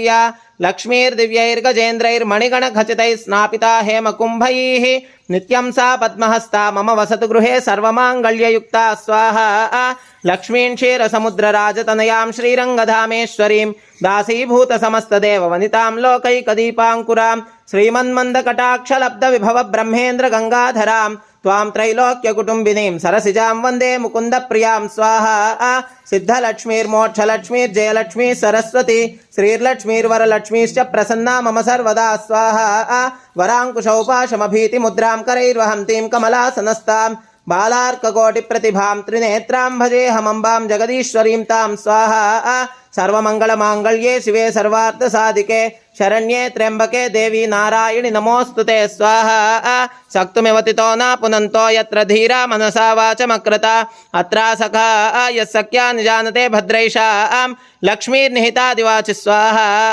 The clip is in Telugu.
लक्ष्मीर्दिव्यैर्गजेन्द्रैर्मणिगणखचितैः स्नापिता हेमकुम्भैः नित्यं सा पद्महस्ता मम वसतु गृहे सर्वमाङ्गल्ययुक्ता स्वाहा लक्ष्मीं क्षीरसमुद्रराजतनयां श्रीरङ्गधामेश्वरीं दासीभूतसमस्तदेववनितां लोकैकदीपाङ्कुरां త్వాం త్రైలోక్య త్రైలోక్యకుటుంబినీం సరసిజాం వందే ముకుంద ప్రియాం స్వాహ సిద్ధలక్ష్మీర్మోక్షలక్ష్మీర్జయలక్ష్మీ సరస్వతి శ్రీర్లక్ష్మీర్వరలక్ష్మీశ్చ ప్రసన్నా మమ సర్వదా స్వాహ వరాంకుశౌపాశమభీతి ముద్రాం కరైర్వహంతీం కమలాసనస్తాం बालार्ककोटिप्रतिभां त्रिनेत्रां भजेऽहमम्बां जगदीश्वरीं तां स्वाहा। सर्वमङ्गलमाङ्गल्ये शिवे सर्वार्थसाधिके, शरण्ये त्र्यम्बके देवी नारायणि नमोऽस्तु ते स्वाहा। शक्तुमिवतितो न पुनन्तो यत्र धीरा मनसा वाचमकृता। अत्रा सखा यः सख्या निजानते भद्रैषां। लक्ष्मीर्निहितादिवाचि स्वाहा।